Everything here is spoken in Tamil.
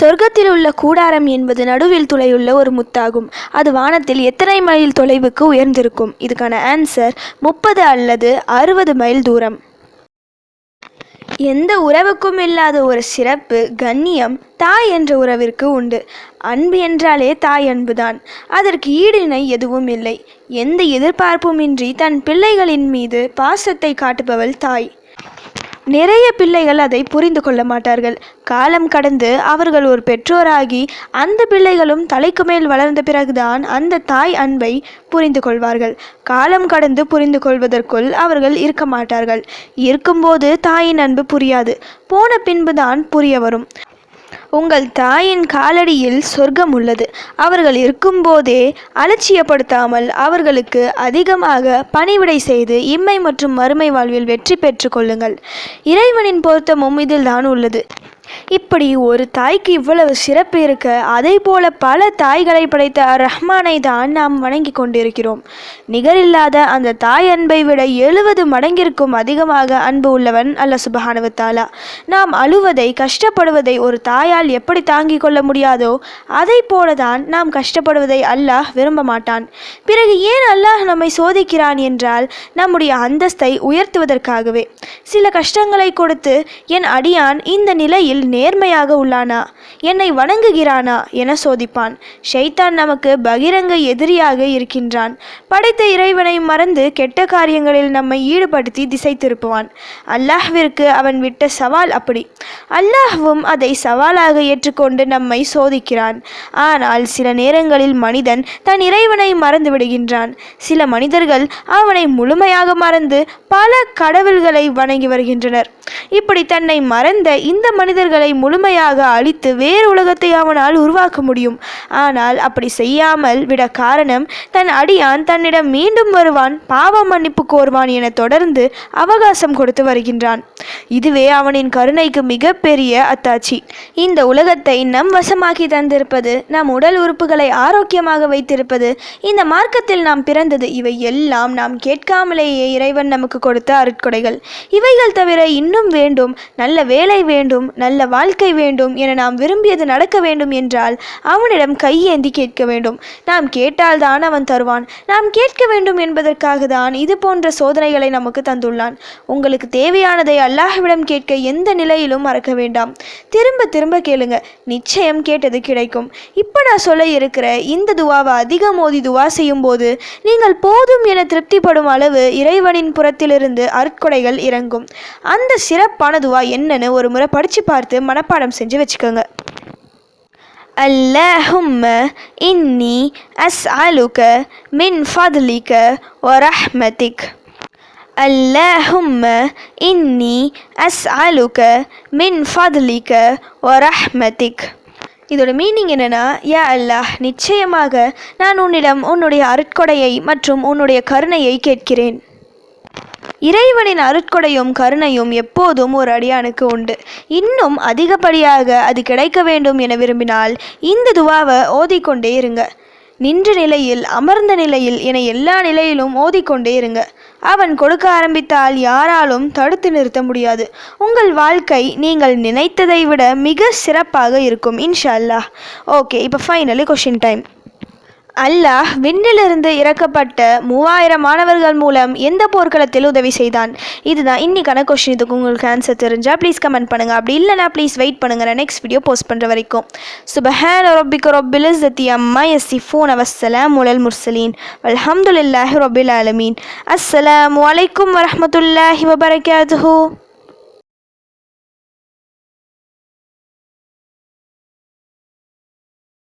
சொர்க்கத்தில் உள்ள கூடாரம் என்பது நடுவில் துளையுள்ள ஒரு முத்தாகும். அது வானத்தில் எத்தனை மைல் தொலைவுக்கு உயர்ந்திருக்கும்? இதுக்கான ஆன்சர் முப்பது அல்லது அறுபது மைல் தூரம். எந்த உறவுக்கும் இல்லாத ஒரு சிறப்பு கண்ணியம் தாய் என்ற உறவிற்கு உண்டு. அன்பு என்றாலே தாய் அன்புதான். அதற்கு ஈடிணை எதுவும் இல்லை. எந்த எதிர்பார்ப்புமின்றி தன் பிள்ளைகளின் மீது பாசத்தை காட்டுபவள் தாய். நிறைய பிள்ளைகள் அதை புரிந்து கொள்ள மாட்டார்கள். காலம் கடந்து அவர்கள் ஒரு பெற்றோராகி அந்த பிள்ளைகளும் தலைக்கு மேல் வளர்ந்த பிறகுதான் அந்த தாய் அன்பை புரிந்து கொள்வார்கள். காலம் கடந்து புரிந்து கொள்வதற்குள் அவர்கள் இருக்க மாட்டார்கள். இருக்கும்போது தாயின் அன்பு புரியாது. போன பின்புதான் புரிய வரும். உங்கள் தாயின் காலடியில் சொர்க்கம் உள்ளது. அவர்கள் இருக்கும்போதே அலட்சியப்படுத்தாமல் அவர்களுக்கு அதிகமாக பணிவிடை செய்து இம்மை மற்றும் மறுமை வாழ்வில் வெற்றி பெற்றுக்கொள்ளுங்கள் இறைவனின் பொருத்தமும் இதில்தான் உள்ளது. இப்படி ஒரு தாய்க்கு இவ்வளவு சிறப்பு இருக்க அதே போல பல தாய்களை படைத்த ரஹ்மானை தான் நாம் வணங்கி கொண்டிருக்கிறோம். நிகரில்லாத அந்த தாய் அன்பை விட எழுபது மடங்கிற்கும் அதிகமாக அன்பு உள்ளவன் அல்ல சுபஹானுவத்தாலா நாம் அழுவதை கஷ்டப்படுவதை ஒரு தாயால் எப்படி தாங்கிக் கொள்ள முடியாதோ அதை போலதான் நாம் கஷ்டப்படுவதை அல்லாஹ் விரும்ப மாட்டான். பிறகு ஏன் அல்லாஹ் நம்மை சோதிக்கிறான் என்றால் நம்முடைய அந்தஸ்தை உயர்த்துவதற்காகவே. சில கஷ்டங்களை கொடுத்து என் அடியான் இந்த நிலையில் நேர்மையாக உள்ளானா? என்னை வணங்குகிறானா? என சோதிப்பான். ஷைத்தான் நமக்கு பகிரங்க எதிரியாக இருக்கின்றான். படைத்த இறைவனை மறந்து கெட்ட காரியங்களில் நம்மை ஈடுபடுத்தி திசை திருப்புவான். அல்லாஹ்விற்கு அவன் விட்ட சவால் அப்படி. அல்லாஹ்வும் அதை சவாலாக ஏற்றுக்கொண்டு நம்மை சோதிக்கிறான். ஆனால் சில நேரங்களில் மனிதன் தன் இறைவனை மறந்து விடுகின்றான். சில மனிதர்கள் அவனை முழுமையாக மறந்து பல கடவுள்களை வணங்கி வருகின்றனர். இப்படி தன்னை மறந்த இந்த மனிதர்கள் அவர்களை முழுமையாக அழித்து வேறு உலகத்தை அவனால் உருவாக்க முடியும். ஆனால் அப்படி செய்யாமல் விட காரணம் தன் அடியான் தன்னிடம் மீண்டும் வருவான் பாவ மன்னிப்பு கோருவான் என தொடர்ந்து அவகாசம் கொடுத்து வருகின்றான். இதுவே அவனின் கருணைக்கு மிகப்பெரிய அத்தாட்சி. இந்த உலகத்தை நம் வசமாக்கி தந்திருப்பது நம் உடல் உறுப்புகளை ஆரோக்கியமாக வைத்திருப்பது இந்த மார்க்கத்தில் நாம் பிறந்தது இவை எல்லாம் நாம் கேட்காமலேயே இறைவன் நமக்கு கொடுத்த அருட்கொடைகள். இவைகள் தவிர இன்னும் வேண்டும் நல்ல வேலை வேண்டும் நல்ல வாழ்க்கை வேண்டும் என நாம் விரும்பியது நடக்க வேண்டும் என்றால் அவனிடம் கையேந்தி கேட்க வேண்டும். நாம் கேட்டால்தான் அவன் தருவான். நாம் கேட்க வேண்டும் என்பதற்காக தான் இது போன்ற சோதனைகளை நமக்கு தந்துள்ளான். உங்களுக்கு தேவையானதை அல்லாஹ்விடம் கேட்க எந்த நிலையிலும் மறக்க வேண்டாம். திரும்ப திரும்ப கேளுங்க. நிச்சயம் கேட்டது கிடைக்கும். இப்போ நான் சொல்ல இருக்கிற இந்த துவாவை அதிகம் மோதி துவா செய்யும் போது நீங்கள் போதும் என திருப்திப்படும் அளவு இறைவனின் புறத்திலிருந்து அற்கொடைகள் இறங்கும். அந்த சிறப்பான துவா என்னன்னு ஒரு முறை படிச்சு படித்து பார்த்து மனப்பாடம் செஞ்சு வச்சுக்கோங்க اللهم إني أسألك من فضلك ورحمتك اللهم إني أسألك من فضلك ورحمتك இதோட மீனிங் என்னன்னா யா அல்லாஹ் நிச்சயமாக நான் உன்னிடம் உன்னுடைய அருட்கொடையை மற்றும் உன்னுடைய கருணையை கேட்கிறேன் இறைவனின் அருட்கொடையும் கருணையும் எப்போதும் ஒரு அடியானுக்கு உண்டு. இன்னும் அதிகப்படியாக அது கிடைக்க வேண்டும் என விரும்பினால் இந்த துவாவை ஓதிக்கொண்டே இருங்க. நின்ற நிலையில் அமர்ந்த நிலையில் என எல்லா நிலையிலும் ஓதிக்கொண்டே இருங்க. அவன் கொடுக்க ஆரம்பித்தால் யாராலும் தடுத்து நிறுத்த முடியாது. உங்கள் வாழ்க்கை நீங்கள் நினைத்ததை விட மிக சிறப்பாக இருக்கும் இன்ஷா அல்லாஹ். ஓகே இப்போ ஃபைனலி கொஷின் டைம் அல்லாஹ் விண்ணிலிருந்து இறக்கப்பட்ட மூவாயிரம் மாணவர்கள் மூலம் எந்த போர்க்களத்தில் உதவி செய்தான்? இதுதான் இன்னைக்கான கொஷின் இதுக்கு உங்களுக்கு ஆன்சர் தெரிஞ்சால் ப்ளீஸ் கமெண்ட் பண்ணுங்கள் அப்படி இல்லைனா ப்ளீஸ் வெயிட் பண்ணுங்கள் நான் நெக்ஸ்ட் வீடியோ போஸ்ட் பண்ணுற வரைக்கும். சுபஹான் ரொபிக் ரொபில் இஸ்ஸத்தி அம்மா எஸ்ஸிஃபூன் அவஸ்ஸலாம் முலல் முர்சலீன் அல்ஹம்துலில்லாஹி ரொபில் ஆலமீன். அஸ்ஸலாம் வலைக்கம் வரமத்துல்லாஹி வபரகாத்துஹு.